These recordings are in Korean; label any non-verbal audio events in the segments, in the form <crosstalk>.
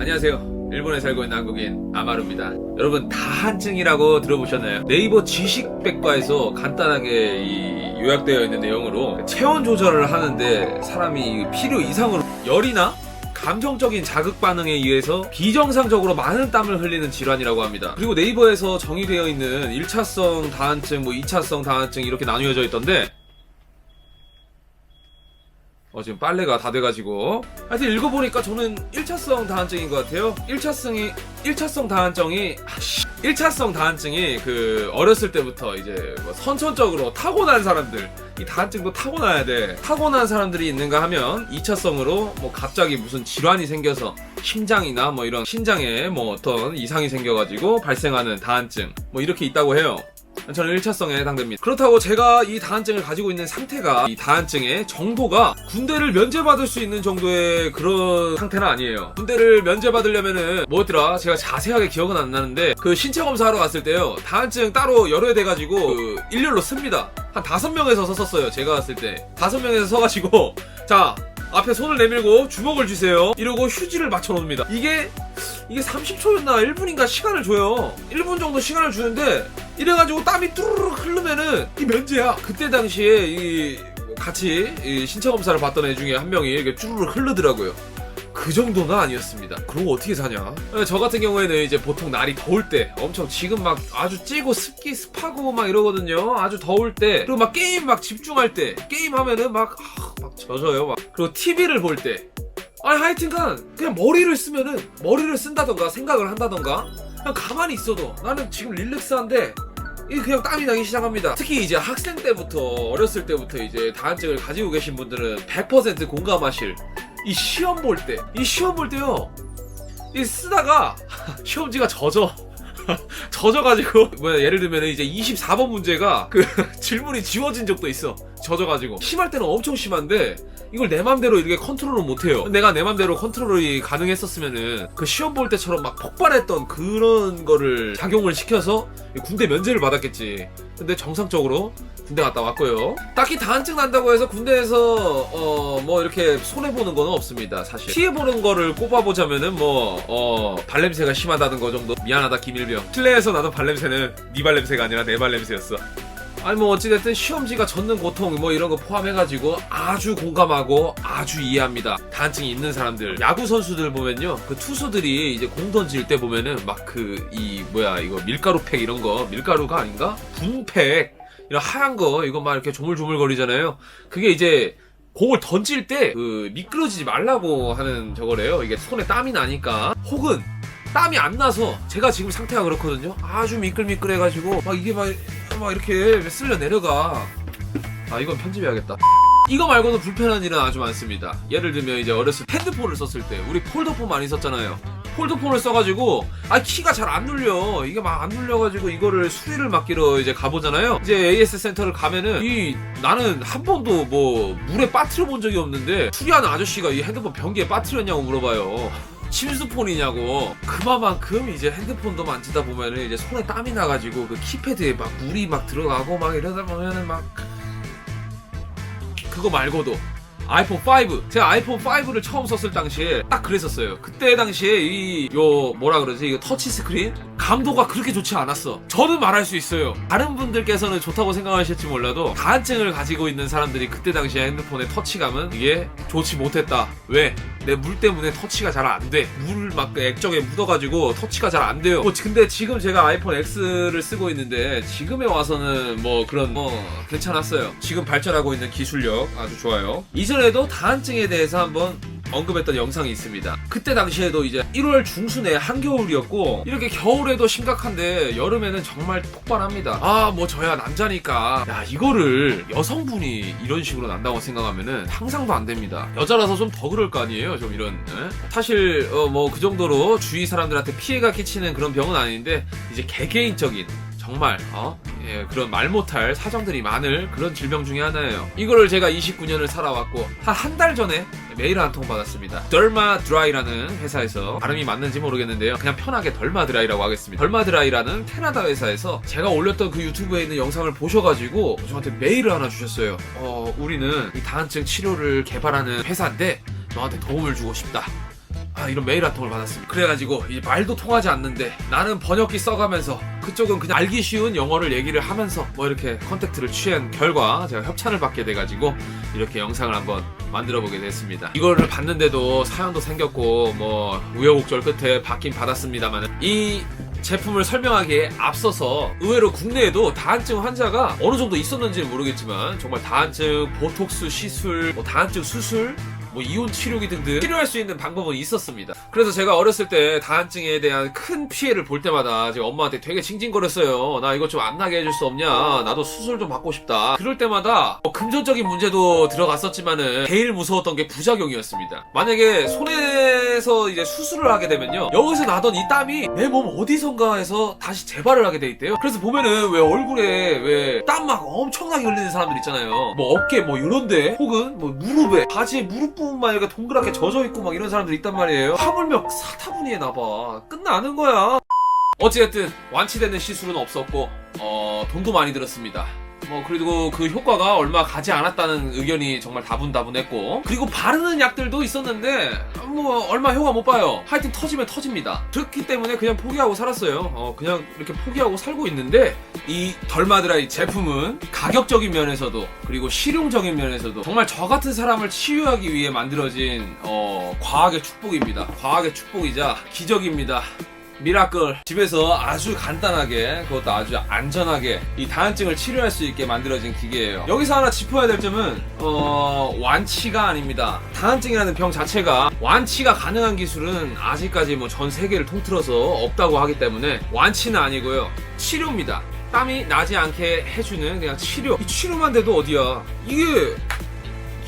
안녕하세요. 일본에 살고 있는 한국인 아마루입니다. 여러분 다 한증이라고 들어보셨나요? 네이버 지식백과에서 간단하게 이 요약되어 있는 내용으로 체온 조절을 하는데 사람이 필요 이상으로 열이나 감정적인 자극 반응에 의해서 비정상적으로 많은 땀을 흘리는 질환이라고 합니다. 그리고 네이버에서 정의되어 있는 1차성 다한증, 뭐 2차성 다한증 이렇게 나뉘어져 있던데 어, 지금 빨래가 다 돼가지고. 하여튼 읽어보니까 저는 1차성 다한증인 것 같아요. 1차성이, 1차성 다한증이, 아씨. 1차성 다한증이 그, 어렸을 때부터 이제 뭐 선천적으로 타고난 사람들, 이 다한증도 타고나야 돼. 타고난 사람들이 있는가 하면 2차성으로 뭐 갑자기 무슨 질환이 생겨서 심장이나 뭐 이런 신장에 뭐 어떤 이상이 생겨가지고 발생하는 다한증, 뭐 이렇게 있다고 해요. 저는 1차성에 해당됩니다. 그렇다고 제가 이 다한증을 가지고 있는 상태가 이 다한증의 정도가 군대를 면제받을 수 있는 정도의 그런 상태는 아니에요. 군대를 면제받으려면은 뭐였더라? 제가 자세하게 기억은 안 나는데 그 신체 검사하러 갔을 때요. 다한증 따로 열어야 돼가지고 그 일렬로 씁니다. 한 다섯 명에서 섰었어요. 제가 갔을 때 다섯 명에서 서가지고 <laughs> 자 앞에 손을 내밀고 주먹을 주세요. 이러고 휴지를 맞춰 놓습니다. 이게 이게 30초였나 1분인가 시간을 줘요. 1분 정도 시간을 주는데 이래가지고 땀이 뚜루룩 흐르면은 이 면제야. 그때 당시에 이 같이 이 신체 검사를 받던 애 중에 한 명이 이렇게 쭈루룩 흐르더라고요. 그 정도는 아니었습니다. 그러고 어떻게 사냐? 저 같은 경우에는 이제 보통 날이 더울 때 엄청 지금 막 아주 찌고 습기 습하고 막 이러거든요. 아주 더울 때 그리고 막 게임 막 집중할 때 게임 하면은 막, 아, 막 젖어요. 막 그리고 TV를 볼 때. 아니 하여튼간 그냥 머리를 쓰면은 머리를 쓴다던가 생각을 한다던가 그냥 가만히 있어도 나는 지금 릴렉스한데 이게 그냥 땀이 나기 시작합니다. 특히 이제 학생 때부터 어렸을 때부터 이제 다한증을 가지고 계신 분들은 100% 공감하실 이 시험 볼 때, 이 시험 볼 때요, 이 쓰다가 <laughs> 시험지가 젖어. <laughs> 젖어가지고. 뭐야 예를 들면 이제 24번 문제가 그 <laughs> 질문이 지워진 적도 있어. 젖어가지고. 심할 때는 엄청 심한데 이걸 내 맘대로 이렇게 컨트롤을 못해요. 내가 내 맘대로 컨트롤이 가능했었으면은 그 시험 볼 때처럼 막 폭발했던 그런 거를 작용을 시켜서 군대 면제를 받았겠지 근데 정상적으로 군대 갔다 왔고요. 딱히 다한증 난다고 해서 군대에서 어 뭐 이렇게 손해 보는 거는 없습니다 사실. 피해 보는 거를 꼽아보자면은 뭐어 발냄새가 심하다는 거 정도. 미안하다 김일병. 실내에서 나도 발냄새는 네 발냄새가 아니라 내 발냄새였어 아니 뭐 어찌됐든 시험지가 젖는 고통 뭐 이런 거 포함해가지고 아주 공감하고 아주 이해합니다. 다한증이 있는 사람들 야구 선수들 보면요 그 투수들이 이제 공 던질 때 보면은 막 그 이 뭐야 이거 밀가루팩 이런 거 밀가루가 아닌가 분팩 이런 하얀 거 이거 막 이렇게 조물조물 거리잖아요. 그게 이제 공을 던질 때 그 미끄러지지 말라고 하는 저거래요. 이게 손에 땀이 나니까 혹은 땀이 안 나서 제가 지금 상태가 그렇거든요. 아주 미끌미끌해가지고 막 이게 막, 막 이렇게 쓸려 내려가. 아 이건 편집해야겠다. 이거 말고도 불편한 일은 아주 많습니다. 예를 들면 이제 어렸을 때 핸드폰을 썼을 때 우리 폴더폰 많이 썼잖아요. 폴더폰을 써가지고 아 키가 잘 안 눌려 이게 막 안 눌려가지고 이거를 수리를 맡기러 이제 가보잖아요. 이제 AS 센터를 가면은 이 나는 한 번도 뭐 물에 빠뜨려 본 적이 없는데 수리하는 아저씨가 이 핸드폰 변기에 빠뜨렸냐고 물어봐요. 침수폰이냐고. 그만큼 이제 핸드폰도 만지다 보면은 이제 손에 땀이 나가지고 그 키패드에 막 물이 막 들어가고 막 이러다 보면은 막 그거 말고도 아이폰 5 제가 아이폰 5를 처음 썼을 당시에 딱 그랬었어요. 그때 당시에 이 요 뭐라 그러지? 이거 터치 스크린 감도가 그렇게 좋지 않았어 저는 말할 수 있어요 다른 분들께서는 좋다고 생각하실지 몰라도 다한증을 가지고 있는 사람들이 그때 당시에 핸드폰의 터치감은 이게 좋지 못했다 왜? 내 물 때문에 터치가 잘 안 돼. 물 막 액정에 묻어가지고 터치가 잘 안 돼요. 뭐 근데 지금 제가 아이폰 X를 쓰고 있는데 지금에 와서는 뭐 그런 뭐 괜찮았어요. 지금 발전하고 있는 기술력 아주 좋아요. 이전에도 다한증에 대해서 한번 언급했던 영상이 있습니다. 그때 당시에도 이제 1월 중순에 한겨울이었고 이렇게 겨울에도 심각한데 여름에는 정말 폭발합니다. 아 뭐 저야 남자니까 야 이거를 여성분이 이런 식으로 난다고 생각하면은 상상도 안 됩니다. 여자라서 좀 더 그럴 거 아니에요. 좀 이런 예? 사실 뭐그 정도로 주위 사람들한테 피해가 끼치는 그런 병은 아닌데 이제 개개인적인 정말 어? 예, 그런 말 못할 사정들이 많을 그런 질병 중에 하나예요. 이거를 제가 29년을 살아왔고 한 한 달 전에 메일을 한통 받았습니다. 덜마 드라이라는 회사에서 발음이 맞는지 모르겠는데요. 그냥 편하게 덜마 드라이라고 하겠습니다. 덜마 드라이라는 캐나다 회사에서 제가 올렸던 그 유튜브에 있는 영상을 보셔가지고 저한테 메일을 하나 주셨어요. 어, 우리는 이 다한증 치료를 개발하는 회사인데 너한테 도움을 주고 싶다. 아, 이런 메일 한 통을 받았습니다. 그래가지고 이제 말도 통하지 않는데 나는 번역기 써가면서 그쪽은 그냥 알기 쉬운 영어를 얘기를 하면서 뭐 이렇게 컨택트를 취한 결과 제가 협찬을 받게 돼가지고 이렇게 영상을 한번 만들어 보게 됐습니다. 이거를 봤는데도 사연도 생겼고 뭐 우여곡절 끝에 받긴 받았습니다만 이 제품을 설명하기에 앞서서 의외로 국내에도 다한증 환자가 어느 정도 있었는지는 모르겠지만 정말 다한증 보톡스 시술, 뭐 다한증 수술 뭐 이온 치료기 등등 치료할 수 있는 방법은 있었습니다. 그래서 제가 어렸을 때 다한증에 대한 큰 피해를 볼 때마다 제가 엄마한테 되게 징징거렸어요. 나 이거 좀 안 나게 해줄 수 없냐? 나도 수술 좀 받고 싶다. 그럴 때마다 뭐 금전적인 문제도 들어갔었지만은 제일 무서웠던 게 부작용이었습니다. 만약에 손에 서 이제 수술을 하게 되면요. 여기서 나던 이 땀이 내 몸 어디선가에서 다시 재발을 하게 돼 있대요. 그래서 보면은 왜 얼굴에 왜 땀 막 엄청나게 흘리는 사람들 있잖아요. 뭐 어깨 뭐 이런데 혹은 뭐 무릎에 바지에 무릎 부분만 이렇게 동그랗게 젖어 있고 막 이런 사람들 있단 말이에요. 하물며 사타구니에 나봐. 끝나는 거야. 어찌됐든 완치되는 시술은 없었고 어 돈도 많이 들었습니다. 뭐 그리고 그 효과가 얼마 가지 않았다는 의견이 정말 다분다분했고 그리고 바르는 약들도 있었는데 뭐 얼마 효과 못 봐요. 하여튼 터지면 터집니다. 그렇기 때문에 그냥 포기하고 살았어요. 어 그냥 이렇게 포기하고 살고 있는데 이 덜마드라이 제품은 가격적인 면에서도 그리고 실용적인 면에서도 정말 저 같은 사람을 치유하기 위해 만들어진 어 과학의 축복입니다. 과학의 축복이자 기적입니다. 미라클. 집에서 아주 간단하게 그것도 아주 안전하게 이 다한증을 치료할 수 있게 만들어진 기계예요. 여기서 하나 짚어야 될 점은 어 완치가 아닙니다. 다한증이라는 병 자체가 완치가 가능한 기술은 아직까지 뭐 전 세계를 통틀어서 없다고 하기 때문에 완치는 아니고요. 치료입니다. 땀이 나지 않게 해주는 그냥 치료. 이 치료만 돼도 어디야? 이게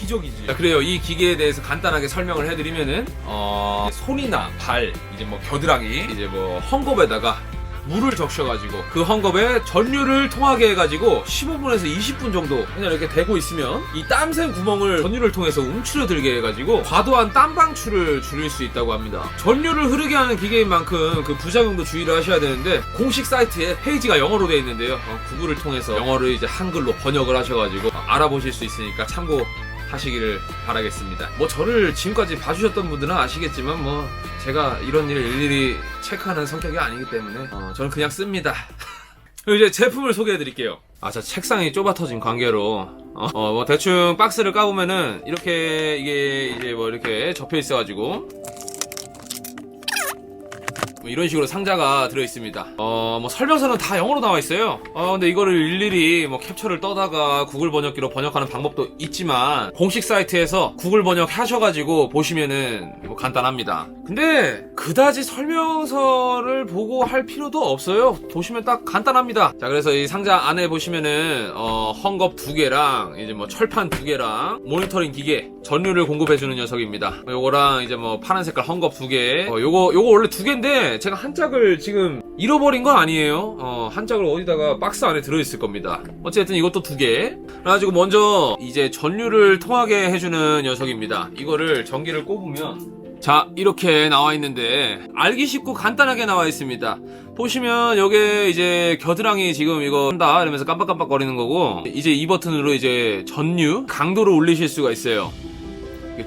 기적이지. 자, 그래요. 이 기계에 대해서 간단하게 설명을 해드리면은 어, 손이나 발, 이제 뭐 겨드랑이, 이제 뭐 헝겊에다가 물을 적셔가지고 그 헝겊에 전류를 통하게 해가지고 15분에서 20분 정도 그냥 이렇게 대고 있으면 이 땀샘 구멍을 전류를 통해서 움츠러들게 해가지고 과도한 땀 방출을 줄일 수 있다고 합니다. 전류를 흐르게 하는 기계인 만큼 그 부작용도 주의를 하셔야 되는데 공식 사이트에 페이지가 영어로 되어 있는데요. 어, 구글을 통해서 영어를 이제 한글로 번역을 하셔가지고 어, 알아보실 수 있으니까 참고 하시기를 바라겠습니다. 뭐 저를 지금까지 봐주셨던 분들은 아시겠지만 뭐 제가 이런 일을 일일이 체크하는 성격이 아니기 때문에 어, 저는 그냥 씁니다. <laughs> 이제 제품을 소개해 드릴게요. 아, 저 책상이 좁아 터진 관계로, 어, 어, 뭐 대충 박스를 까보면은, 이렇게, 이게 이제 뭐 이렇게 접혀 있어가지고, 뭐 이런 식으로 상자가 들어있습니다. 어, 뭐 설명서는 다 영어로 나와 있어요. 어, 근데 이거를 일일이 뭐 캡처를 떠다가 구글 번역기로 번역하는 방법도 있지만, 공식 사이트에서 구글 번역 하셔가지고 보시면은 뭐 간단합니다. 근데 그다지 설명서를 보고 할 필요도 없어요. 보시면 딱 간단합니다. 자, 그래서 이 상자 안에 보시면은, 어, 헝겊 두 개랑, 이제 뭐 철판 두 개랑, 모니터링 기계, 전류를 공급해주는 녀석입니다. 요거랑 이제 뭐 파란 색깔 헝겊 두 개, 어, 요거, 요거 원래 두 개인데, 제가 한 짝을 지금 잃어버린 건 아니에요. 어, 한 짝을 어디다가 박스 안에 들어있을 겁니다. 어쨌든 이것도 두 개. 그래가지고 먼저 이제 전류를 통하게 해주는 녀석입니다. 이거를 전기를 꼽으면 자 이렇게 나와 있는데 알기 쉽고 간단하게 나와 있습니다 보시면 요게 이제 겨드랑이 지금 이거 한다 이러면서 깜빡깜빡 거리는 거고 이제 이 버튼으로 이제 전류 강도를 올리실 수가 있어요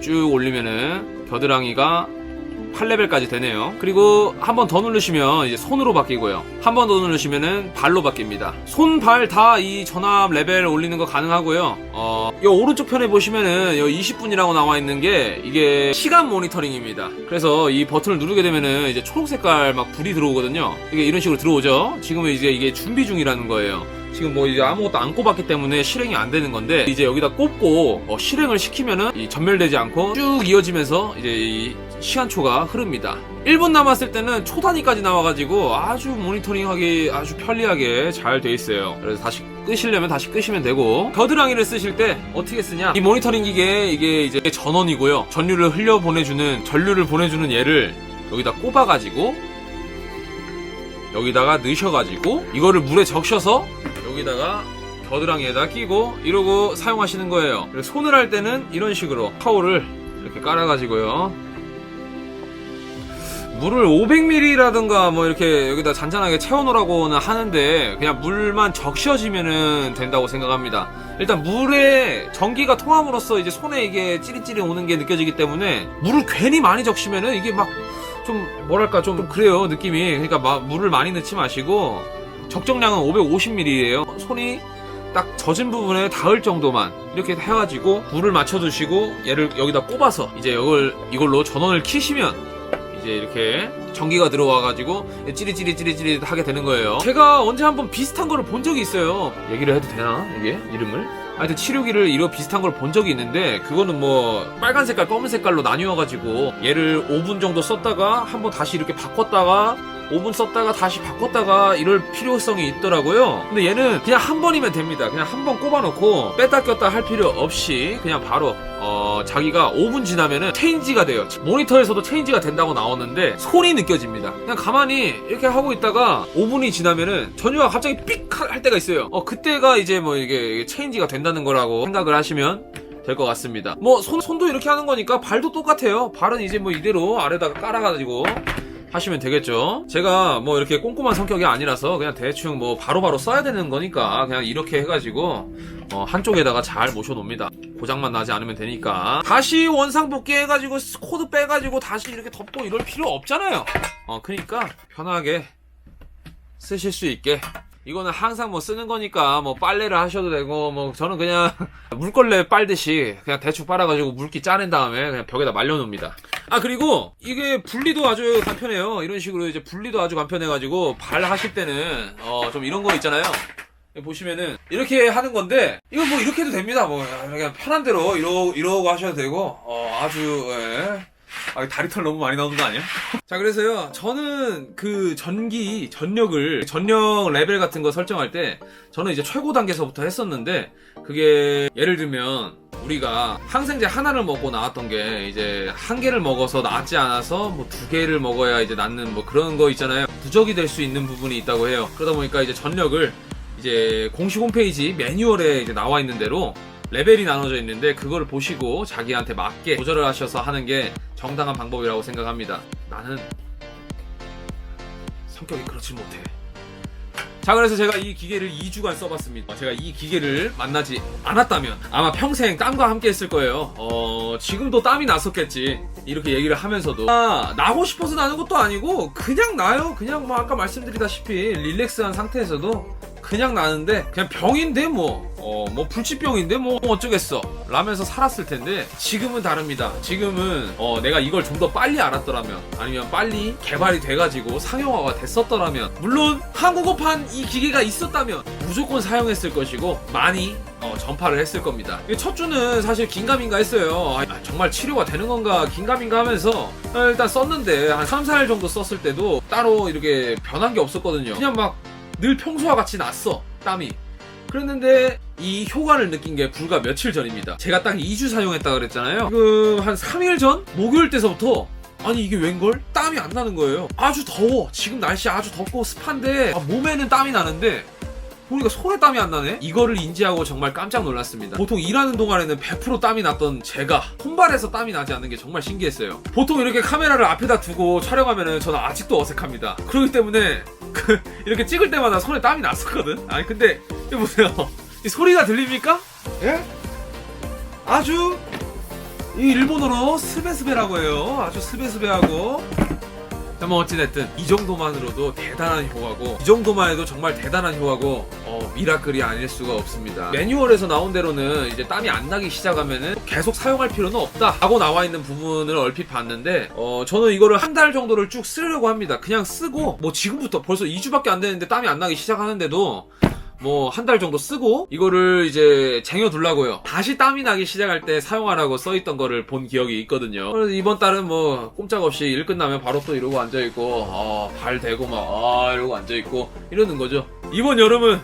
쭉 올리면은 겨드랑이가 8레벨까지 되네요. 그리고 한 번 더 누르시면 이제 손으로 바뀌고요. 한 번 더 누르시면은 발로 바뀝니다. 손, 발 다 이 전압 레벨 올리는 거 가능하고요. 어, 이 오른쪽 편에 보시면은 이 20분이라고 나와 있는 게 이게 시간 모니터링입니다. 그래서 이 버튼을 누르게 되면은 이제 초록 색깔 막 불이 들어오거든요. 이게 이런 식으로 들어오죠. 지금은 이제 이게 준비 중이라는 거예요. 지금 뭐 이제 아무것도 안 꼽았기 때문에 실행이 안 되는 건데 이제 여기다 꼽고 어, 실행을 시키면은 이 전멸되지 않고 쭉 이어지면서 이제 이 시간초가 흐릅니다. 1분 남았을 때는 초 단위까지 나와가지고 아주 모니터링하기 아주 편리하게 잘 돼 있어요. 그래서 다시 끄시려면 다시 끄시면 되고 겨드랑이를 쓰실 때 어떻게 쓰냐? 이 모니터링 기계 이게 이제 전원이고요. 전류를 흘려 보내주는 전류를 보내주는 얘를 여기다 꼽아가지고 여기다가 넣으셔가지고 이거를 물에 적셔서 여기다가 겨드랑이에다 끼고 이러고 사용하시는 거예요. 손을 할 때는 이런 식으로 타올을 이렇게 깔아가지고요. 물을 500ml라든가 뭐 이렇게 여기다 잔잔하게 채워놓으라고는 하는데 그냥 물만 적셔지면은 된다고 생각합니다. 일단 물에 전기가 통함으로써 이제 손에 이게 찌릿찌릿 오는 게 느껴지기 때문에 물을 괜히 많이 적시면은 이게 막 좀 뭐랄까 좀 그래요 느낌이 그러니까 막 물을 많이 넣지 마시고 적정량은 550ml예요 손이 딱 젖은 부분에 닿을 정도만 이렇게 해가지고 물을 맞춰두시고 얘를 여기다 꼽아서 이제 이걸 이걸로 전원을 키시면 이제 이렇게 전기가 들어와가지고 찌릿찌릿찌릿찌릿 하게 되는 거예요. 제가 언제 한번 비슷한 거를 본 적이 있어요. 얘기를 해도 되나 이게 이름을? 하여튼 치료기를 이런 비슷한 걸 본 적이 있는데 그거는 뭐 빨간 색깔 검은 색깔로 나뉘어가지고 얘를 5분 정도 썼다가 한번 다시 이렇게 바꿨다가 5분 썼다가 다시 바꿨다가 이럴 필요성이 있더라고요. 근데 얘는 그냥 한 번이면 됩니다. 그냥 한 번 꼽아놓고 뺐다 꼈다 할 필요 없이 그냥 바로 어, 자기가 5분 지나면은 체인지가 돼요. 모니터에서도 체인지가 된다고 나오는데 손이 느껴집니다. 그냥 가만히 이렇게 하고 있다가 5분이 지나면은 전류가 갑자기 삑 할 때가 있어요. 어, 그때가 이제 뭐 이게 체인지가 된다는 거라고 생각을 하시면 될것 같습니다. 뭐 손, 손도 이렇게 하는 거니까 발도 똑같아요. 발은 이제 뭐 이대로 아래다가 깔아가지고 하시면 되겠죠. 제가 뭐 이렇게 꼼꼼한 성격이 아니라서 그냥 대충 뭐 바로바로 써야 되는 거니까 그냥 이렇게 해가지고 어, 한쪽에다가 잘 모셔놓습니다. 고장만 나지 않으면 되니까. 다시 원상 복귀 해가지고 코드 빼가지고 다시 이렇게 덮고 이럴 필요 없잖아요. 어, 그러니까 편하게 쓰실 수 있게. 이거는 항상 뭐 쓰는 거니까 뭐 빨래를 하셔도 되고 뭐 저는 그냥 <laughs> 물걸레 빨듯이 그냥 대충 빨아가지고 물기 짜낸 다음에 그냥 벽에다 말려놓습니다. 아 그리고 이게 분리도 아주 간편해요. 이런 식으로 이제 분리도 아주 간편해가지고 발 하실 때는 어 좀 이런 거 있잖아요. 보시면은 이렇게 하는 건데 이거 뭐 이렇게 해도 됩니다. 뭐 그냥 편한 대로 이러 이러고 하셔도 되고 어 아주 예. 아, 다리 털 너무 많이 나오는 거 아니야? <laughs> 자, 그래서요, 저는 그 전기, 전력을, 전력 레벨 같은 거 설정할 때, 저는 이제 최고 단계서부터 했었는데, 그게, 예를 들면, 우리가 항생제 하나를 먹고 나왔던 게, 이제, 한 개를 먹어서 낫지 않아서, 뭐, 두 개를 먹어야 이제 낫는 뭐 그런 거 있잖아요. 부적이 될 수 있는 부분이 있다고 해요. 그러다 보니까 이제 전력을, 이제, 공식 홈페이지 매뉴얼에 이제 나와 있는 대로, 레벨이 나눠져 있는데 그거를 보시고 자기한테 맞게 조절을 하셔서 하는 게 정당한 방법이라고 생각합니다. 나는 성격이 그렇지 못해. 자 그래서 제가 이 기계를 2주간 써봤습니다. 제가 이 기계를 만나지 않았다면 아마 평생 땀과 함께 했을 거예요. 어 지금도 땀이 났었겠지. 이렇게 얘기를 하면서도 아, 나고 싶어서 나는 것도 아니고 그냥 나요. 그냥 뭐 아까 말씀드리다시피 릴렉스한 상태에서도 그냥 나는데 그냥 병인데 뭐. 어, 뭐 불치병인데 뭐 어쩌겠어. 라면서 살았을 텐데 지금은 다릅니다. 지금은 어, 내가 이걸 좀 더 빨리 알았더라면 아니면 빨리 개발이 돼가지고 상용화가 됐었더라면 물론 한국어판 이 기계가 있었다면 무조건 사용했을 것이고 많이 어, 전파를 했을 겁니다. 첫 주는 사실 긴가민가 했어요. 아, 정말 치료가 되는 건가 긴가민가 하면서 어, 일단 썼는데 한 3, 4일 정도 썼을 때도 따로 이렇게 변한 게 없었거든요. 그냥 막 늘 평소와 같이 났어 땀이. 그랬는데 이 효과를 느낀 게 불과 며칠 전입니다. 제가 딱 2주 사용했다 그랬잖아요. 지금 한 3일 전? 목요일 때서부터 아니 이게 웬걸? 땀이 안 나는 거예요. 아주 더워. 지금 날씨 아주 덥고 습한데 아, 몸에는 땀이 나는데 보니까 손에 땀이 안 나네? 이거를 인지하고 정말 깜짝 놀랐습니다. 보통 일하는 동안에는 100% 땀이 났던 제가 손발에서 땀이 나지 않는 게 정말 신기했어요. 보통 이렇게 카메라를 앞에다 두고 촬영하면은 저는 아직도 어색합니다. 그렇기 때문에 그 <laughs> 이렇게 찍을 때마다 손에 땀이 났었거든? 아니 근데 이거 보세요. 이 소리가 들립니까? 예? 아주 이 일본어로 스베스베라고 해요. 아주 스베스베하고 자, 뭐 어찌됐든 이 정도만으로도 대단한 효과고 이 정도만 해도 정말 대단한 효과고 어, 미라클이 아닐 수가 없습니다. 매뉴얼에서 나온 대로는 이제 땀이 안 나기 시작하면은 계속 사용할 필요는 없다 하고 나와 있는 부분을 얼핏 봤는데 어, 저는 이거를 한 달 정도를 쭉 쓰려고 합니다. 그냥 쓰고 뭐 지금부터 벌써 2주밖에 안 되는데 땀이 안 나기 시작하는데도 뭐 한 달 정도 쓰고 이거를 이제 쟁여두려고요. 다시 땀이 나기 시작할 때 사용하라고 써있던 거를 본 기억이 있거든요. 이번 달은 뭐 꼼짝없이 일 끝나면 바로 또 이러고 앉아있고 아, 발 대고 막 아 이러고 앉아있고 이러는 거죠. 이번 여름은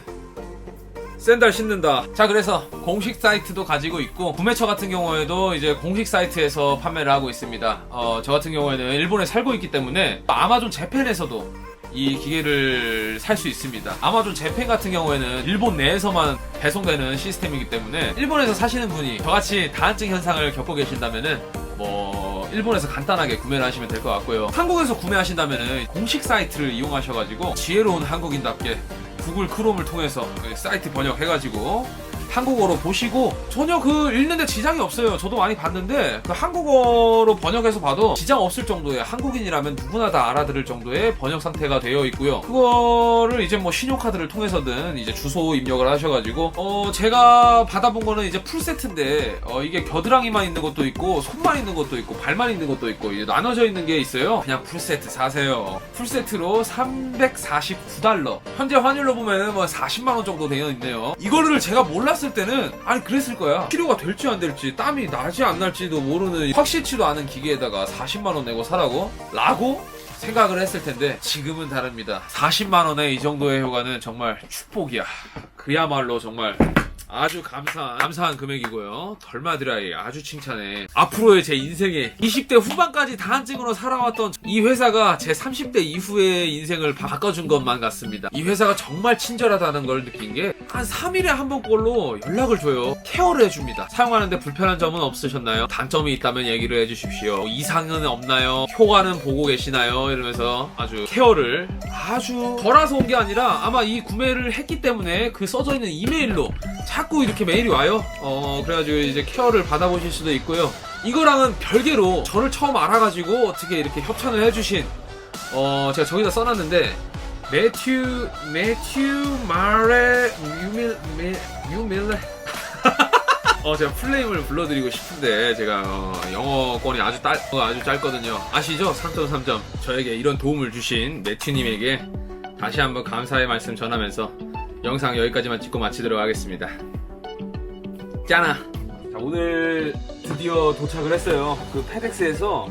샌들 신는다. 자, 그래서 공식 사이트도 가지고 있고 구매처 같은 경우에도 이제 공식 사이트에서 판매를 하고 있습니다. 어, 저 같은 경우에는 일본에 살고 있기 때문에 아마존 재팬에서도 이 기계를 살 수 있습니다. 아마존 재팬 같은 경우에는 일본 내에서만 배송되는 시스템이기 때문에 일본에서 사시는 분이 저같이 다한증 현상을 겪고 계신다면은 뭐 일본에서 간단하게 구매를 하시면 될 것 같고요. 한국에서 구매하신다면은 공식 사이트를 이용하셔가지고 지혜로운 한국인답게 구글 크롬을 통해서 그 사이트 번역해가지고 한국어로 보시고 전혀 그 읽는데 지장이 없어요. 저도 많이 봤는데 그 한국어로 번역해서 봐도 지장 없을 정도의 한국인이라면 누구나 다 알아들을 정도의 번역 상태가 되어 있고요. 그거를 이제 뭐 신용카드를 통해서든 이제 주소 입력을 하셔가지고 어 제가 받아본 거는 이제 풀 세트인데 어 이게 겨드랑이만 있는 것도 있고 손만 있는 것도 있고 발만 있는 것도 있고 이제 나눠져 있는 게 있어요. 그냥 풀 세트 사세요. 풀 세트로 349달러. 현재 환율로 보면은 뭐 40만 원 정도 되어 있네요. 이거를 제가 몰랐 을 때는 아니 그랬을 거야. 치료가 될지 안 될지 땀이 날지 안 날지도 모르는 확실치도 않은 기계에다가 40만 원 내고 사라고? 라고 생각을 했을 텐데 지금은 다릅니다. 40만 원의 이 정도의 효과는 정말 축복이야. 그야말로 정말 아주 감사한 감사한 금액이고요. 덜마드라이 아주 칭찬해. 앞으로의 제 인생에 20대 후반까지 다한증으로 살아왔던 이 회사가 제 30대 이후의 인생을 바꿔준 것만 같습니다. 이 회사가 정말 친절하다는 걸 느낀 게 한 3일에 한 번 꼴로 연락을 줘요. 케어를 해줍니다. 사용하는데 불편한 점은 없으셨나요? 단점이 있다면 얘기를 해주십시오. 이상은 없나요? 효과는 보고 계시나요? 이러면서 아주 케어를 아주 덜아서 온 게 아니라 아마 이 구매를 했기 때문에 그 써져 있는 이메일로 자꾸 이렇게 메일이 와요. 어, 그래가지고 이제 케어를 받아보실 수도 있고요. 이거랑은 별개로 저를 처음 알아가지고 어떻게 이렇게 협찬을 해주신, 어, 제가 저기다 써놨는데, 매튜, 매튜 마레, 유밀, 미, 유밀레. <laughs> 어, 제가 풀네임을 불러드리고 싶은데, 제가, 어, 영어권이 아주 딸, 어, 아주 짧거든요. 아시죠? 3.3점. 저에게 이런 도움을 주신 매튜님에게 다시 한번 감사의 말씀 전하면서 영상 여기까지만 찍고 마치도록 하겠습니다. 짠아! 자, 오늘 드디어 도착을 했어요. 그 페덱스에서.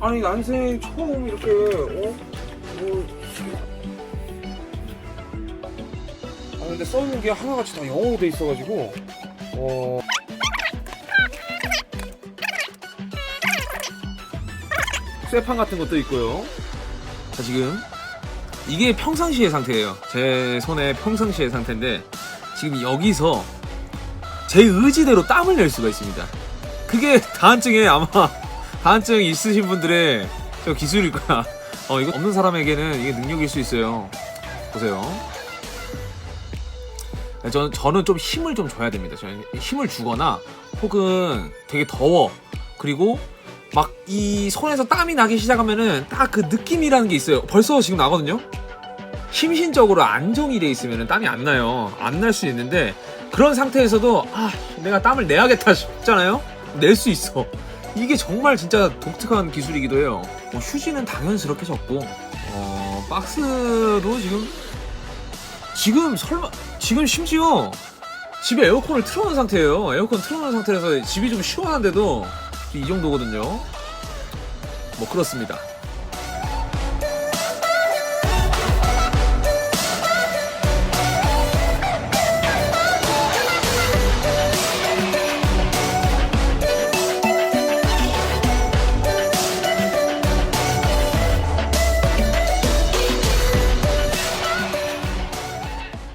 아니, 난생 처음 이렇게, 어? 근데 써있는 게 하나같이 다 영어로 돼 있어가지고, 어. 쇠판 같은 것도 있고요. 자, 지금 이게 평상시의 상태예요. 제 손의 평상시의 상태인데 지금 여기서 제 의지대로 땀을 낼 수가 있습니다. 그게 <laughs> 다한증에 아마 <laughs> 다한증 있으신 분들의 저 기술일 거야. 어 이거 없는 사람에게는 이게 능력일 수 있어요. 보세요. 저는 저는 좀 힘을 좀 줘야 됩니다. 저는 힘을 주거나 혹은 되게 더워 그리고 막 이 손에서 땀이 나기 시작하면은 딱 그 느낌이라는 게 있어요. 벌써 지금 나거든요. 심신적으로 안정이 돼 있으면 땀이 안 나요. 안 날 수 있는데 그런 상태에서도 아 내가 땀을 내야겠다 싶잖아요. 낼 수 있어. 이게 정말 진짜 독특한 기술이기도 해요. 뭐 휴지는 당연스럽게 적고 어, 박스도 지금 지금 설마 지금 심지어 집에 에어컨을 틀어놓은 상태예요. 에어컨 틀어놓은 상태라서 집이 좀 시원한데도 이 정도거든요. 뭐 그렇습니다.